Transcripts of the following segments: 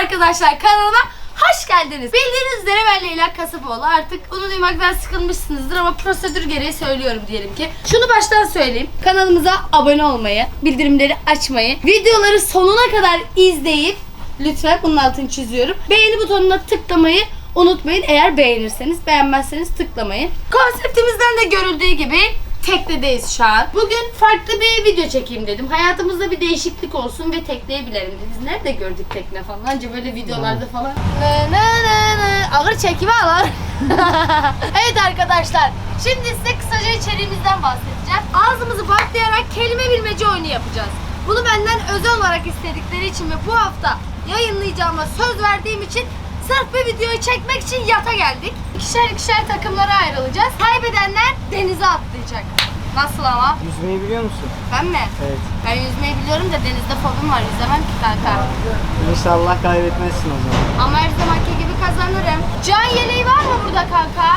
arkadaşlar kanalıma hoş geldiniz. Bildiğiniz üzere ben Leyla Kasapoğlu. Artık bunu duymaktan sıkılmışsınızdır ama prosedür gereği söylüyorum diyelim ki. Şunu baştan söyleyeyim. Kanalımıza abone olmayı, bildirimleri açmayı, videoları sonuna kadar izleyip lütfen bunun altını çiziyorum. Beğeni butonuna tıklamayı unutmayın. Eğer beğenirseniz, beğenmezseniz tıklamayın. Konseptimizden de görüldüğü gibi teknedeyiz şu an. Bugün farklı bir video çekeyim dedim. Hayatımızda bir değişiklik olsun ve tekneyi bilelim dedim. Biz nerede gördük tekne falan? Anca böyle videolarda falan. Nı nı nı nı. Ağır çekimi alır. evet arkadaşlar. Şimdi size kısaca içeriğimizden bahsedeceğim. Ağzımızı baklayarak kelime bilmece oyunu yapacağız. Bunu benden özel olarak istedikleri için ve bu hafta yayınlayacağıma söz verdiğim için sırf bir videoyu çekmek için yata geldik. İkişer ikişer takımlara ayrılacağız. Kaybedenler denize atlayacak. Nasıl ama? Yüzmeyi biliyor musun? Ben mi? Evet. Ben yüzmeyi biliyorum da denizde fobim var. Yüzemem ki kanka. İnşallah kaybetmezsin o zaman. Ama her zamanki gibi kazanırım. Can yeleği var mı burada kanka?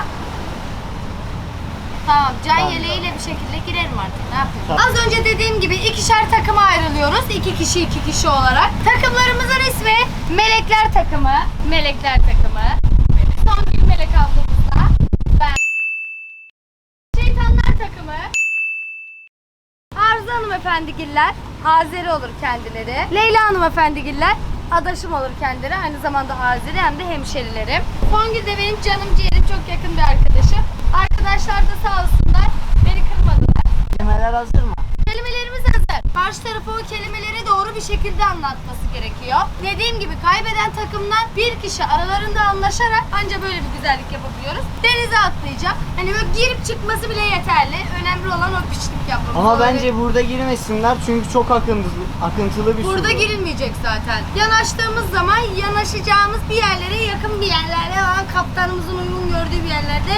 Tamam, can Var. yeleğiyle bir şekilde girerim artık. Ne yapayım? Tamam. Az önce dediğim gibi ikişer takıma ayrılıyoruz. İki kişi iki kişi olarak. Takımlarımızın ismi Melekler takımı. Melekler takımı. Songül Melek ablamızda. Ben. Şeytanlar takımı. Arzu hanımefendigiller. Azeri olur kendileri. Leyla hanımefendigiller. Adaşım olur kendileri. Aynı zamanda Azeri hem de hemşerilerim. Songül de benim canım ciğerim çok yakın bir arkadaşım. Arkadaşlar da sağ olsunlar. Beni kırmadılar. Kelimeler hazır mı? Kelimelerimiz hazır. Karşı tarafı o kelimeleri doğru bir şekilde anlatması gerekiyor. Dediğim gibi kaybeden takımdan bir kişi aralarında anlaşarak anca böyle bir güzellik yapabiliyoruz. Denize atlayacak. Hani böyle girip çıkması bile yeterli. Önemli olan o piçlik yapmamız. Ama Öyle- bence burada girmesinler çünkü çok akıntılı, akıntılı bir su. Burada bu. girilmeyecek zaten. Yanaştığımız zaman yanaşacağımız bir yerlere yakın bir yerlerde olan kaptanımızın uygun gördüğü bir yerlerde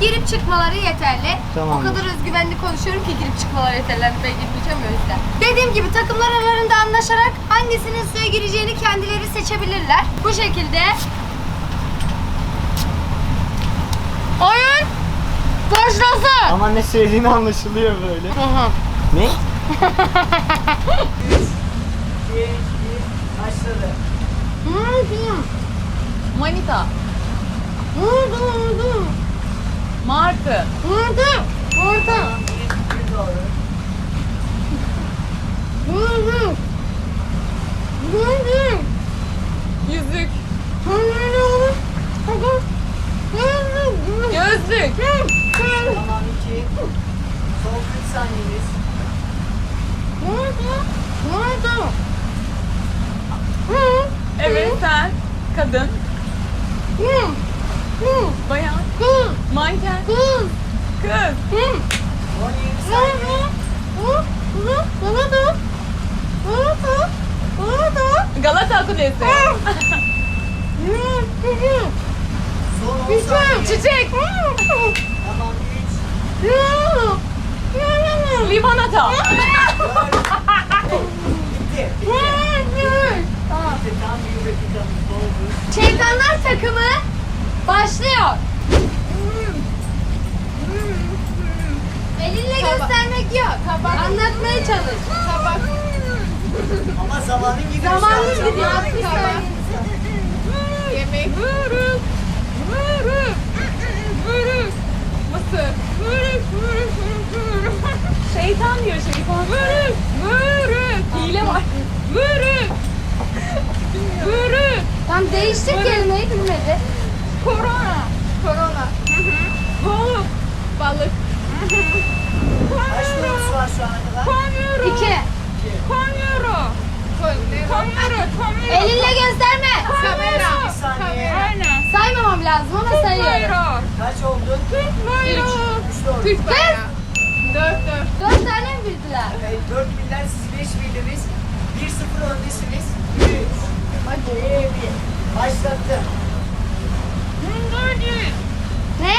girip çıkmaları yeterli. Tamam. O kadar özgüvenli konuşuyorum ki girip çıkmaları yeterli. Ben girmeyeceğim o yüzden. Dediğim gibi takımlar aralarında anlaşarak hangisinin suya gireceğini kendileri seçebilirler. Bu şekilde oyun başlasın. Ama ne söylediğini anlaşılıyor böyle. ne? Başladı. Manita. Martı. Orada. Bir doğru. Orada. Orada. Yüzük. Gözlük. Tamam iki. Son 40 saniyeniz. Evet sen. Kadın. Bayan. Manken. Kız. 17 saniye. Galata Kulesi. Son 10 saniye. Çiçek. Tamam 3. Limonata. Bitti. Bitti. Tam bir dakikamız doldu. Şeytanlar takımı başlıyor. Elinle göstermek yok. Anlatmaya çalış. Ama zamanın gidiyor. Zamanın şu an. gidiyor. Zamanın 60 gidiyor. saniye. Yemek. Mısır. Şeytan diyor şeytan. Hile var. Tam değiştir kelimeyi bilmedi. Korona. Korona. Balık. Balık. Kaç var şu ana kadar? Kamyonu. İki. Kamyonu. Kamyonu. Kamyonu. Elinle gösterme. Kamera. Bir saniye. Aynen. Saymamam lazım ama sayıyorum. Bayrağı. Kaç oldu? Türk bayrağı. 3 doğru. Türk bayrağı. Dört dört. Dört tane mi bildiler? Evet, 4 birden siz 5 bildiniz. 1-0 öndesiniz. 3. Hadi. 1. Başlattım. Mandalya. Ne?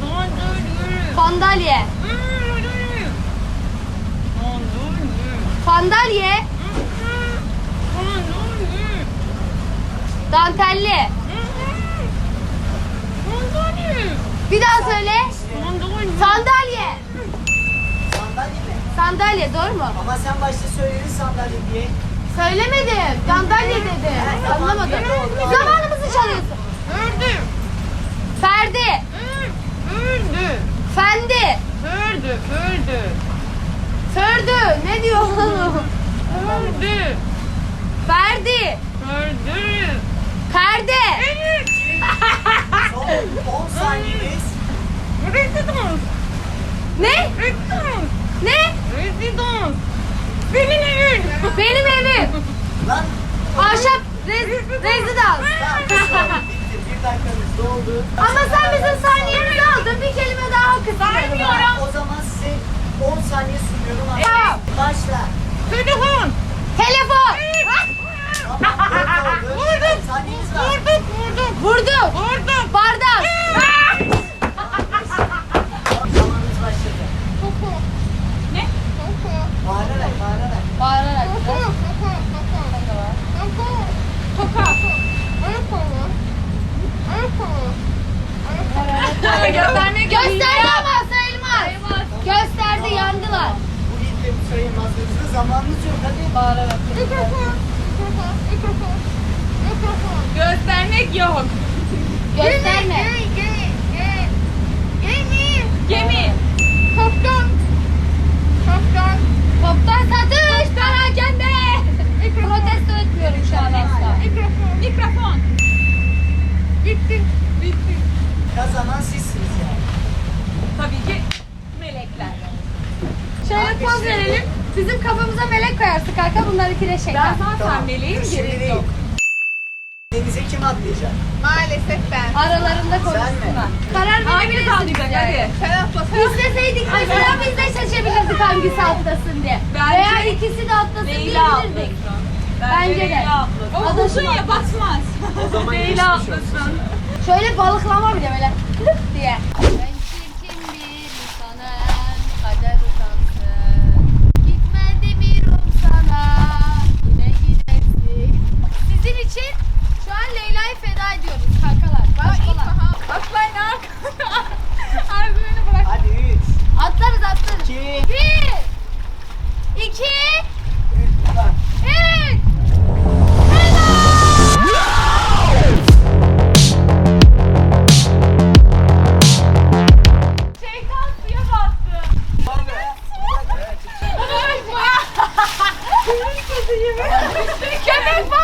Mandalya. Sandalye. Mandalya. Sandalye. Dantelli. Bir daha söyle. Sandalye. Sandalye mi? Sandalye doğru mu? Ama sen başta söyledin sandalye diye. Söylemedim. Sandalye dedim. Anlamadım. Ferdi. Ördü. Perde. Evet. Son 10 saniyeniz. Rezidans. Ne? Rezidans. Ne? Rezidans. Benim evim. Benim evim. Lan Ahşap bitti. Bir dakikanız doldu. Ama sen bizim saniyemizi aldın. Bir kelime daha hakkı Saymıyorum. O zaman size 10 saniye sunuyorum. Tamam. Başla. Telefon. Telefon. Tamam 4 oldu. Vurdum. Vurduk. Vurduk. Vurdum. Vurduk. Bardak. Zamanınız başladı. Ne? Bağırarak bağırarak. Bağırarak. Toka. Göstermek Gösterdi ama sayılmaz. Gösterdi yandılar. Bu ilk sayılmaz. Hızlı zamanınız yok. Hadi. Bağırarak. Göstermek yok. Gösterme. Gemi. Toptan satış. Perakende. Protesto etmiyorum şu an asla. Mikrofon. Bitti. Bitti. Kazanan sizsiniz yani. Tabii ki melekler. Şöyle poz verelim. Bizim kafamıza melek koyarsın kanka. Bunlar ikide şeker. Ben zaten Tamam. meleğim Dur, şimdi gerek değil. yok. Denize kim atlayacak? Maalesef ben. Aralarında konuşsunlar. Karar Hangisi verebilirsiniz atlayacak yani. hadi. İsteseydik mesela biz de seçebilirdik hangisi atlasın diye. Bence Veya ikisi de atlasın Leyla diyebilirdik. atlasın. Bence de. Leyla atlasın. Ama Adaşım uzun ya batmaz. O zaman Leyla geçmiş olsun. atlasın. Şöyle balıklama bir de böyle lık diye. Big